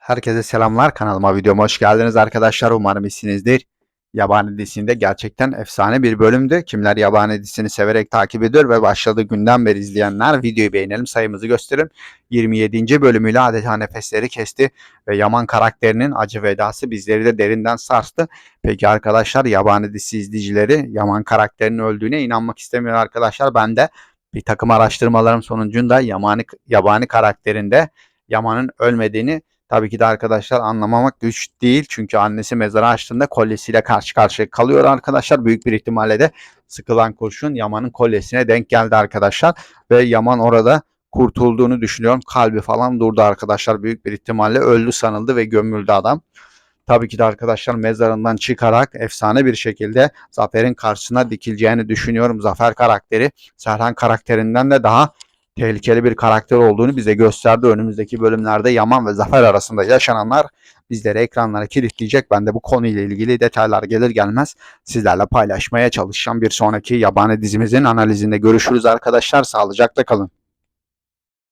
Herkese selamlar. Kanalıma videoma hoş geldiniz arkadaşlar. Umarım iyisinizdir. Yabani dizisinde gerçekten efsane bir bölümdü. Kimler Yabani dizisini severek takip ediyor ve başladığı günden beri izleyenler videoyu beğenelim sayımızı gösterin. 27. bölümüyle adeta nefesleri kesti ve Yaman karakterinin acı vedası bizleri de derinden sarstı. Peki arkadaşlar Yabani dizisi izleyicileri Yaman karakterinin öldüğüne inanmak istemiyor arkadaşlar. Ben de bir takım araştırmalarım sonucunda Yamani, Yabani karakterinde Yaman'ın ölmediğini Tabii ki de arkadaşlar anlamamak güç değil. Çünkü annesi mezarı açtığında kolyesiyle karşı karşıya kalıyor arkadaşlar. Büyük bir ihtimalle de sıkılan kurşun Yaman'ın kolyesine denk geldi arkadaşlar. Ve Yaman orada kurtulduğunu düşünüyorum. Kalbi falan durdu arkadaşlar. Büyük bir ihtimalle öldü sanıldı ve gömüldü adam. Tabii ki de arkadaşlar mezarından çıkarak efsane bir şekilde Zafer'in karşısına dikileceğini düşünüyorum. Zafer karakteri Serhan karakterinden de daha tehlikeli bir karakter olduğunu bize gösterdi. Önümüzdeki bölümlerde Yaman ve Zafer arasında yaşananlar bizleri ekranlara kilitleyecek. Ben de bu konuyla ilgili detaylar gelir gelmez sizlerle paylaşmaya çalışacağım. Bir sonraki yabani dizimizin analizinde görüşürüz arkadaşlar. Sağlıcakla kalın.